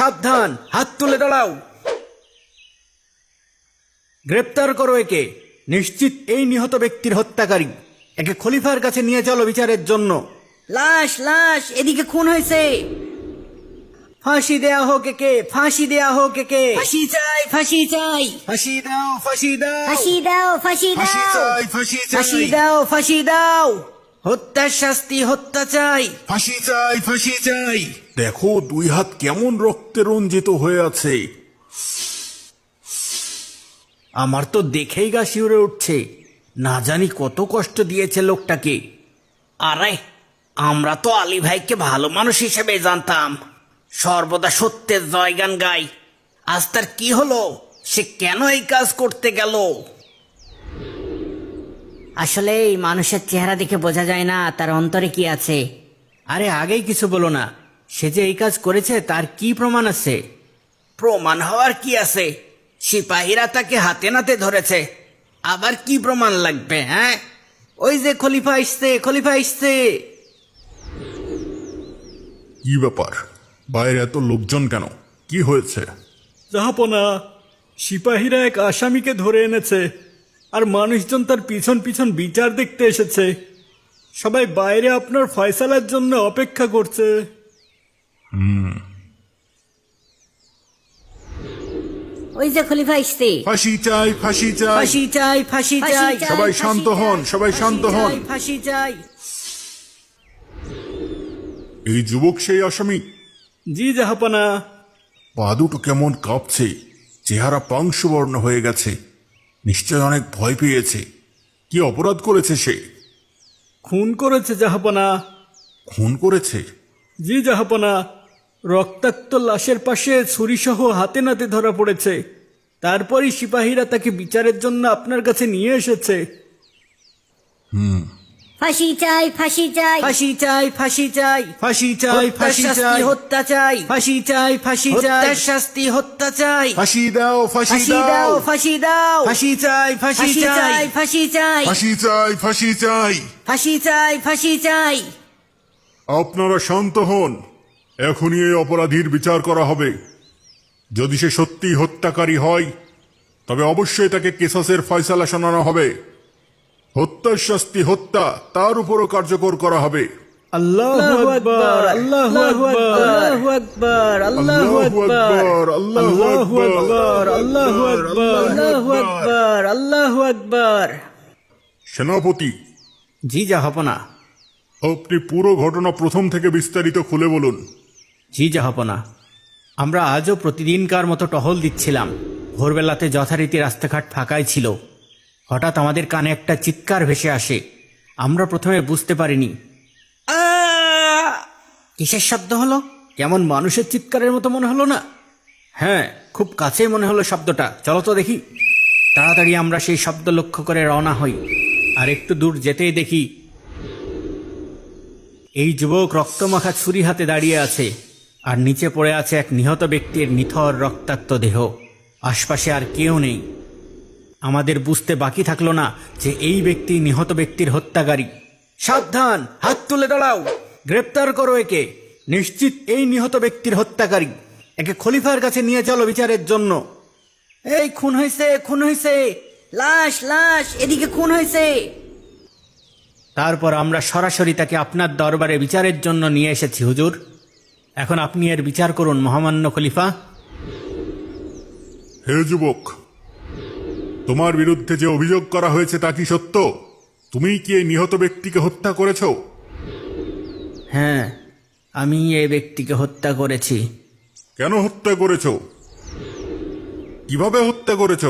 সাবধান হাত তুলে দাঁড়াও। গ্রেপ্তার করো একে। নিশ্চিত এই নিহত ব্যক্তির হত্যাকারী। একে খলিফার কাছে নিয়ে চলো বিচারের জন্য। লাশ লাশ এদিকে খুন হয়েছে। ফাঁসি দেয়া হোক একে ফাঁসি দেয়া হোক একে। ফাঁসি চাই ফাঁসি চাই। ফাঁসি দাও ফাঁসি দাও। ফাঁসি দাও ফাঁসি দাও। ফাঁসি ফাঁসি দাও ফাঁসি দাও। হত্যার শাস্তি হত্যা চাই। ফাঁসি চাই ফাঁসি চাই। দেখো দুই হাত কেমন রক্তে রঞ্জিত হয়ে আছে। আমার তো দেখেই গা শিউরে উঠছে। না জানি কত কষ্ট দিয়েছে লোকটাকে। আরে আমরা তো আলী ভাইকে ভালো মানুষ হিসেবে জানতাম। সর্বদা সত্যের জয়গান গাই। আজ তার কি হলো? সে কেন এই কাজ করতে গেল? আসলে এই মানুষের চেহারা দেখে বোঝা যায় না তার অন্তরে কি আছে। আরে আগেই কিছু বলো না। সে যে এই কাজ করেছে তার কি প্রমাণ আছে? প্রমাণ হওয়ার কি আছে? সিপাহীরা তাকে হাতে নাতে ধরেছে। আবার কি প্রমাণ লাগবে হ্যাঁ? ওই যে খলিফা আসছে খলিফা আসছে। কি ব্যাপার? বাইরে এত লোকজন কেন? কি হয়েছে? জাহাপনা সিপাহীরা এক আসামিকে ধরে এনেছে। আর মানুষজন তার পিছন পিছন বিচার দেখতে এসেছে। সবাই বাইরে আপনার ফয়সালার জন্য অপেক্ষা করছে। ওই যে খলিফা আসছে ফাঁসি চাই ফাঁসি চাই। ফাঁসি চাই ফাঁসি চাই, সবাই শান্ত হন সবাই শান্ত হন। ফাঁসি চাই। এই যুবক সেই আসামি? জি জাহাপনা। পা দুটো কেমন কাঁপছে। চেহারা পাংশুবর্ণ হয়ে গেছে। নিশ্চয় অনেক ভয় পেয়েছে। কি অপরাধ করেছে সে? খুন করেছে জাহাপনা। খুন করেছে? জি জাহাপনা রক্তাক্ত লাশের পাশে ছুরিসহ হাতে নাতে ধরা পড়েছে। তারপরই সিপাহীরা তাকে বিচারের জন্য আপনার কাছে নিয়ে এসেছে। ফাঁসি চাই ফাঁসি চাই। ফাঁসি চাই ফাঁসি চাই। ফাঁসি চাই ফাঁসি চাই। হত্যা চাই। ফাঁসি চাই ফাঁসি চাই। শাস্তি হত্যা চাই। ফাঁসি দাও ফাঁসি দাও। ফাঁসি দাও। ফাঁসি চাই ফাঁসি চাই। ফাঁসি চাই। ফাঁসি চাই ফাঁসি চাই। ফাঁসি চাই ফাঁসি চাই। আপনারা শান্ত হন। এখনই এই অপরাধীর বিচার করা হবে। যদি সে সত্যি হত্যাকারী হয় তবে অবশ্যই তাকে কেসাসের ফয়সালা শোনানো হবে। হত্যার শাস্তি হত্যা তার উপরও কার্যকর করা হবে। আল্লাহ আকবার আল্লাহ আকবার আল্লাহু আকবার আল্লাহু আকবার আল্লাহু আকবার আল্লাহু আকবার আল্লাহু আকবার আল্লাহু আকবার। সেনাপতি জি জাহাপনা। আপনি পুরো ঘটনা প্রথম থেকে বিস্তারিত খুলে বলুন। জি জাহাপনা আমরা আজও প্রতিদিনকার মতো টহল দিচ্ছিলাম। ভোরবেলাতে যথারীতি রাস্তাঘাট ফাঁকাই ছিল। হঠাৎ আমাদের কানে একটা চিৎকার ভেসে আসে। আমরা প্রথমে বুঝতে পারিনি! কিসের শব্দ হলো? কেমন মানুষের চিৎকারের মতো মনে হলো না? হ্যাঁ খুব কাছেই মনে হলো শব্দটা। চলো তো দেখি। তাড়াতাড়ি আমরা সেই শব্দ লক্ষ্য করে রওনা হই। আর একটু দূর যেতেই দেখি, এই যুবক রক্তমাখা ছুরি হাতে দাঁড়িয়ে আছে। আর নিচে পড়ে আছে এক নিহত ব্যক্তির নিথর রক্তাক্ত দেহ। আশপাশে আর কেউ নেই। আমাদের বুঝতে বাকি থাকল না যে এই ব্যক্তি নিহত ব্যক্তির হত্যাকারী। সাবধান, হাত তুলে দাঁড়াও। গ্রেপ্তার করো একে। নিশ্চিত এই নিহত ব্যক্তির হত্যাকারী। একে খলিফার কাছে নিয়ে চলো বিচারের জন্য। এই, খুন হয়েছে খুন হয়েছে। লাশ লাশ, এদিকে খুন হয়েছে। তারপর আমরা সরাসরি তাকে আপনার দরবারে বিচারের জন্য নিয়ে এসেছি, হুজুর। এখন আপনি এর বিচার করুন, মহামান্য খলিফা। হে যুবক তোমার বিরুদ্ধে যে অভিযোগ করা হয়েছে তা কি সত্য? তুমি কি এই নিহত ব্যক্তিকে হত্যা করেছ? হ্যাঁ আমি এই ব্যক্তিকে হত্যা করেছি। কেন হত্যা করেছ? কীভাবে হত্যা করেছ?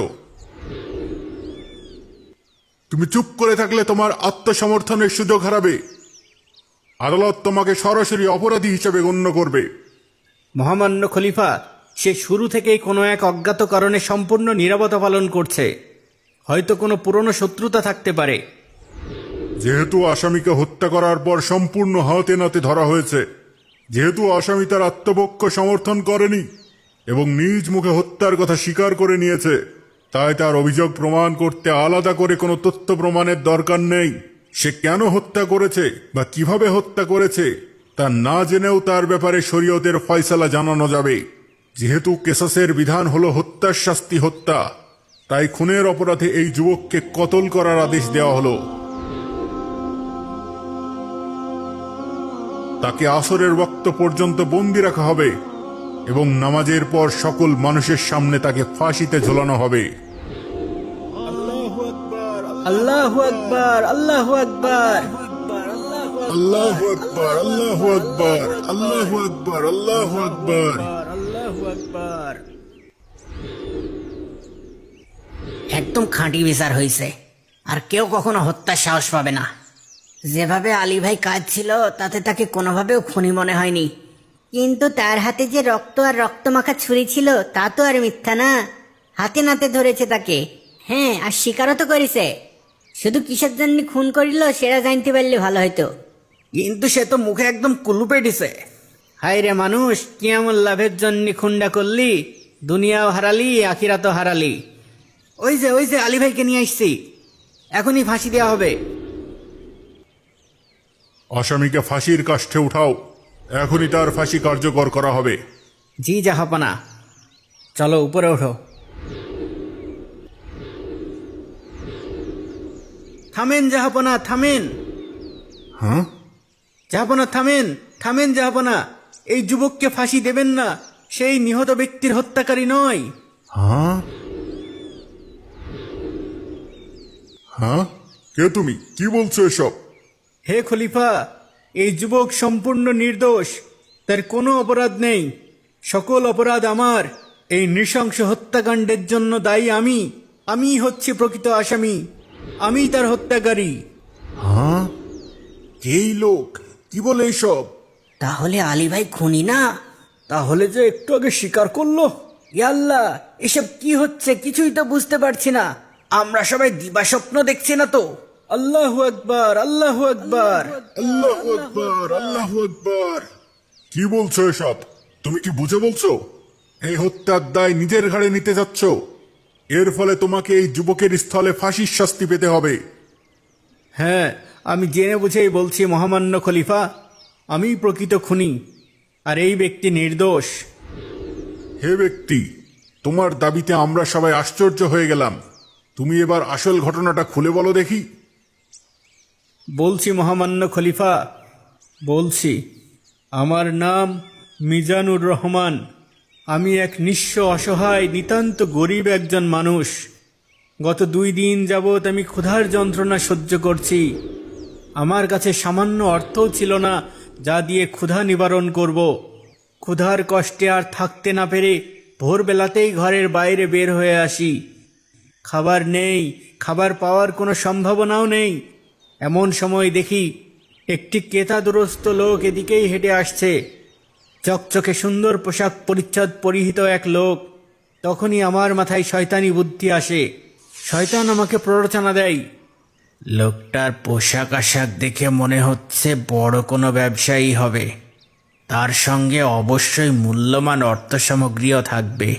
তুমি চুপ করে থাকলে তোমার আত্মসমর্থনের সুযোগ হারাবে। আদালত তোমাকে সরাসরি অপরাধী হিসেবে গণ্য করবে। মহামান্য খলিফা সে শুরু থেকেই কোনো এক অজ্ঞাত কারণে সম্পূর্ণ নিরাপত্তা পালন করছে। হয়তো কোনো পুরনো শত্রুতা থাকতে পারে। যেহেতু আসামিকে হত্যা করার পর সম্পূর্ণ হাতে নাতে ধরা হয়েছে, যেহেতু আসামি তার আত্মপক্ষ সমর্থন করেনি এবং নিজ মুখে হত্যার কথা স্বীকার করে নিয়েছে, তাই তার অভিযোগ প্রমাণ করতে আলাদা করে কোনো তথ্য প্রমাণের দরকার নেই। সে কেন হত্যা করেছে বা কীভাবে হত্যা করেছে, তা না জেনেও তার ব্যাপারে শরীয়তের ফয়সালা জানানো যাবে। যেহেতু কেসাসের বিধান হলো হত্যার শাস্তি হত্যা। তাই খুনের অপরাধে এই যুবককে কতল করার আদেশ দেওয়া হলো। তাকে আসরের বক্ত পর্যন্ত বন্দি রাখা হবে এবং নামাজের পর সকল মানুষের সামনে তাকে ফাঁসিতে ঝোলানো হবে। আল্লাহ আকবার আল্লাহ আকবার আল্লাহ আকবর আল্লাহ আকবর আল্লাহ আকবর। আল্লাহ আকবর আল্লাহ আকবার। একদম খাঁটি বিচার হয়েছে আর কেউ কখনো হত্যার সাহস পাবে না। যেভাবে আলী ভাই কাজ ছিল তাতে তাকে কোনোভাবেও খুনি মনে হয়নি। কিন্তু তার হাতে যে রক্ত আর রক্তমাখা ছুরি ছিল, তা তো আর মিথ্যা না। হাতে নাতে ধরেছে তাকে। হ্যাঁ আর স্বীকারও তো করেছে। শুধু কিসের জন্য খুন করিল, সেটা জানতে পারলে ভালো হতো কিন্তু সে তো মুখে একদম কুলুপে দিছে। হায় রে মানুষ কি এমন লাভের জন্য খুন্ডা করলি, দুনিয়াও হারালি, আখিরাতও হারালি। ওই যে ওই যে আলী ভাইকে নিয়ে আসছি। এখনই ফাঁসি দেওয়া হবে। আসামিকে ফাঁসির কাষ্ঠে উঠাও। এখনই তার ফাঁসি কার্যকর করা হবে। জি জাহাপানা। চলো উপরে ওঠো। থামেন জাহাপনা থামেন। হ্যাঁ? জাহাপনা থামেন থামেন জাহাপনা। এই যুবককে ফাঁসি দেবেন না। সেই নিহত ব্যক্তির হত্যাকারী নয়। হ্যাঁ? হ্যাঁ? কে তুমি? কি বলছো এসব? হে খলিফা এই যুবক সম্পূর্ণ নির্দোষ। তার কোনো অপরাধ নেই। সকল অপরাধ আমার। এই নৃশংস হত্যাকাণ্ডের জন্য দায়ী আমি। আমিই হচ্ছে প্রকৃত আসামি। আমিই তার হত্যাকারী। হ্যাঁ? এই লোক কি বলে এসব? তাহলে আলী ভাই খুনি না? তাহলে যে একটু আগে স্বীকার করল? ইয়াল্লা এসব কি হচ্ছে কিছুই তো বুঝতে পারছি না। আমরা সবাই দিবা স্বপ্ন দেখছি না তো? আল্লাহ আকবার আল্লাহ আকবার। আল্লাহ আকবর আল্লাহ আকবর। কি বলছো এসব? তুমি কি বুঝে বলছো? এই হত্যার দায় নিজের ঘাড়ে নিতে যাচ্ছ। এর ফলে তোমাকে এই যুবকের স্থলে ফাঁসির শাস্তি পেতে হবে। হ্যাঁ আমি জেনে বুঝেই বলছি মহামান্য খলিফা আমি প্রকৃত খুনি আর এই ব্যক্তি নির্দোষ। হে ব্যক্তি তোমার দাবিতে আমরা সবাই আশ্চর্য হয়ে গেলাম। তুমি এবার আসল ঘটনাটা খুলে বলো দেখি। বলছি, মহামান্য খলিফা, বলছি, আমার নাম মিজানুর রহমান। আমি এক নিঃস্ব অসহায়, নিতান্ত গরিব একজন মানুষ। গত দুই দিন যাবৎ আমি ক্ষুধার যন্ত্রণা সহ্য করছি। আমার কাছে সামান্য অর্থও ছিল না, যা দিয়ে ক্ষুধা নিবারণ করব। ক্ষুধার কষ্টে আর থাকতে না পেরে ভোরবেলাতেই ঘরের বাইরে বের হয়ে আসি। খাবার নেই, খাবার পাওয়ার কোনো সম্ভাবনাও নেই। এমন সময় দেখি একটি কেতাদুরস্ত লোক এদিকেই হেঁটে আসছে। চকচকে সুন্দর পোশাক পরিচ্ছদ পরিহিত এক লোক। তখনই আমার মাথায় শয়তানি বুদ্ধি আসে। শয়তান আমাকে প্ররোচনা দেয়, লোকটার পোশাক আশাক দেখে মনে হচ্ছে বড় কোনো ব্যবসায়ী হবে। তার সঙ্গে অবশ্যই মূল্যবান অর্থ সামগ্রীও থাকবে।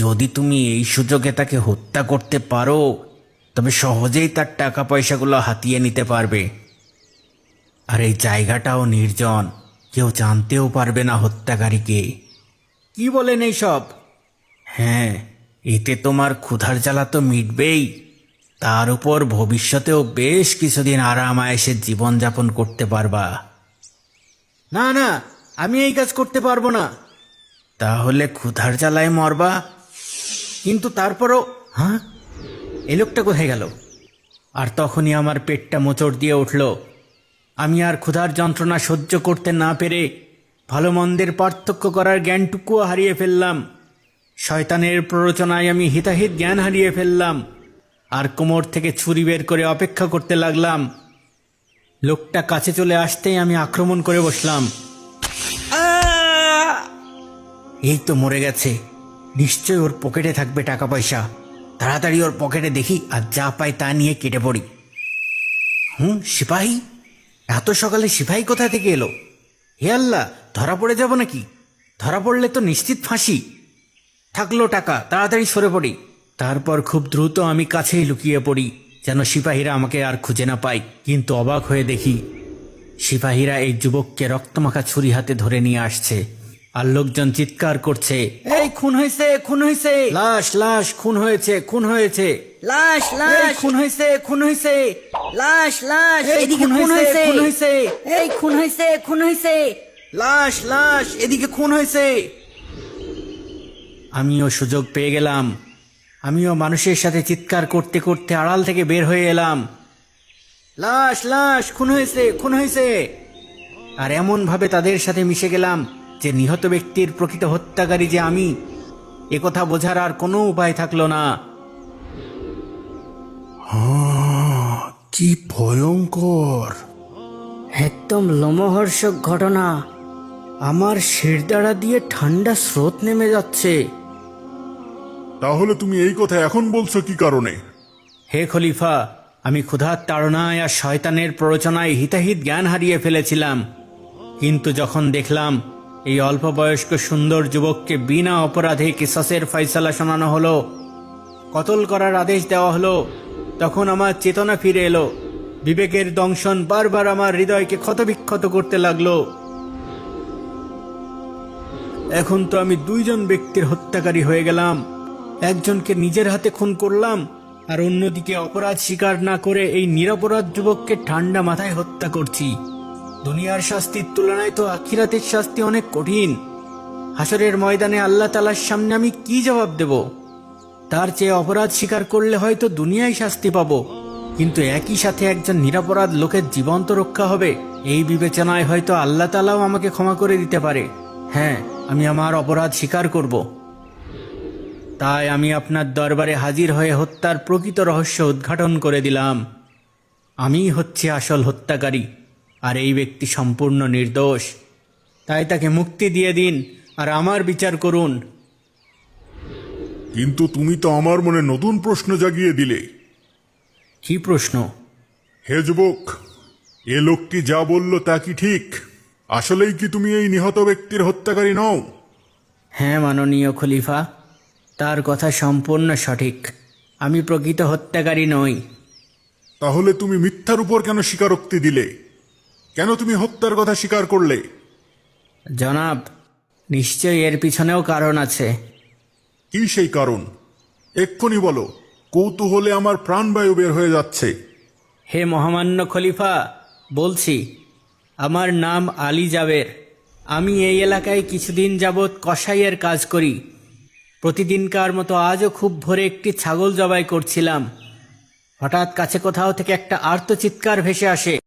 যদি তুমি এই সুযোগে তাকে হত্যা করতে পারো, তবে সহজেই তার টাকা পয়সাগুলো হাতিয়ে নিতে পারবে। আর এই জায়গাটাও নির্জন, কেউ জানতেও পারবে না হত্যাকারীকে। কি বলেন এই সব হ্যাঁ এতে তোমার ক্ষুধার জ্বালা তো মিটবেই। তার উপর ভবিষ্যতেও বেশ কিছুদিন আরাম আয়েসে জীবনযাপন করতে পারবা। না না, আমি এই কাজ করতে পারব না। তাহলে ক্ষুধার জ্বালায় মরবা কিন্তু তারপরও হ্যাঁ? এ লোকটা কোথায় গেল? আর তখনই আমার পেটটা মোচড় দিয়ে উঠল। আমি আর ক্ষুধার যন্ত্রণা সহ্য করতে না পেরে ভালো মন্দের পার্থক্য করার জ্ঞানটুকুও হারিয়ে ফেললাম। শয়তানের প্ররোচনায় আমি হিতাহিত জ্ঞান হারিয়ে ফেললাম। আর কোমর থেকে ছুরি বের করে অপেক্ষা করতে লাগলাম। লোকটা কাছে চলে আসতেই আমি আক্রমণ করে বসলাম। এই তো মরে গেছে। নিশ্চয় ওর পকেটে থাকবে টাকা পয়সা। তাড়াতাড়ি ওর পকেটে দেখি আর যা পাই তা নিয়ে কেটে পড়ি। হুম, সিপাহী? এত সকালে সিপাহী কোথা থেকে এলো? হে আল্লাহ, ধরা পড়ে যাব নাকি? ধরা পড়লে তো নিশ্চিত ফাঁসি। থাকল টাকা, তাড়াতাড়ি সরে পড়ি। তারপর খুব দ্রুত আমি কাছেই লুকিয়ে পড়ি, যেন সিপাহীরা আমাকে আর খুঁজে না পায়। কিন্তু অবাক হয়ে দেখি, সিপাহীরা এই যুবককে রক্তমাখা ছুরি হাতে ধরে নিয়ে আসছে। আর লোকজন চিৎকার করছে এই খুন হয়েছে খুন হয়েছে! লাশ লাশ খুন হয়েছে খুন হয়েছে। লাশ লাশ! খুন হয়েছে খুন হয়েছে! লাশ লাশ! এদিকে খুন হয়েছে, খুন হয়েছে। এই খুন হয়েছে খুন হয়েছে! লাশ লাশ! এদিকে খুন হয়েছে! আমিও সুযোগ পেয়ে গেলাম। আমিও মানুষের সাথে চিৎকার করতে করতে আড়াল থেকে বের হয়ে এলাম। লাশ লাশ! খুন হয়েছে খুন হয়েছে! আর এমন ভাবে তাদের সাথে মিশে গেলাম যে নিহত ব্যক্তির প্রকৃত হত্যাকারী যে আমি একথা বোঝার আর কোনো উপায় থাকল না। কি ভয়ঙ্কর। একদম লোমহর্ষক ঘটনা। আমার শিরদাঁড়া দিয়ে ঠান্ডা স্রোত নেমে যাচ্ছে। তাহলে তুমি এই কথা এখন বলছো কি কারণে? হে খলিফা আমি ক্ষুধার তাড়নায় আর শয়তানের প্ররোচনায় হিতাহিত জ্ঞান হারিয়ে ফেলেছিলাম। কিন্তু যখন দেখলাম এই অল্প বয়স্ক সুন্দর যুবককে বিনা অপরাধে কিসাসের ফয়সালা শোনানো হলো। কতল করার আদেশ দেওয়া হলো। তখন আমার চেতনা ফিরে এলো। বিবেকের দংশন বারবার আমার হৃদয়কে ক্ষতবিক্ষত করতে লাগল। এখন তো আমি দুইজন ব্যক্তির হত্যাকারী হয়ে গেলাম। একজনকে নিজের হাতে খুন করলাম আর অন্যদিকে অপরাধ স্বীকার না করে এই নিরপরাধ যুবককে ঠান্ডা মাথায় হত্যা করছি। দুনিয়ার শাস্তির তুলনায় তো আখিরাতের শাস্তি অনেক কঠিন। হাসরের ময়দানে আল্লাহ তালার সামনে আমি কি জবাব দেব? তার চেয়ে অপরাধ স্বীকার করলে হয়তো দুনিয়ায় শাস্তি পাবো। কিন্তু একই সাথে একজন নিরাপরাধ লোকের জীবন্ত রক্ষা হবে, এই বিবেচনায় হয়তো আল্লাহ তালাও আমাকে ক্ষমা করে দিতে পারে। হ্যাঁ আমি আমার অপরাধ স্বীকার করব। তাই আমি আপনার দরবারে হাজির হয়ে হত্যার প্রকৃত রহস্য উদ্ঘাটন করে দিলাম। আমি হচ্ছে আসল হত্যাকারী। আর এই ব্যক্তি সম্পূর্ণ নির্দোষ। তাই তাকে মুক্তি দিয়ে দিন আর আমার বিচার করুন। কিন্তু তুমি তো আমার মনে নতুন প্রশ্ন জাগিয়ে দিলে। কি প্রশ্ন? হে যুবক এ লোকটি যা বলল তা কি ঠিক? আসলেই কি তুমি এই নিহত ব্যক্তির হত্যাকারী নও? হ্যাঁ মাননীয় খলিফা তার কথা সম্পূর্ণ সঠিক। আমি প্রকৃত হত্যাকারী নই। তাহলে তুমি মিথ্যার উপর কেন স্বীকারোক্তি দিলে? কেন তুমি হত্যার কথা স্বীকার করলে? জনাব নিশ্চয়ই এর পিছনেও কারণ আছে। কি সেই কারণ? এক্ষুনি বলো কৌতূহলে আমার প্রাণবায়ু বের হয়ে যাচ্ছে। হে মহামান্য খলিফা বলছি আমার নাম আলী জাবের। আমি এই এলাকায় কিছুদিন যাবৎ কসাইয়ের কাজ করি। প্রতিদিনকার মতো আজও খুব ভোরে একটি ছাগল জবাই করছিলাম। হঠাৎ কাছে কোথাও থেকে একটা আর্তচিৎকার ভেসে আসে।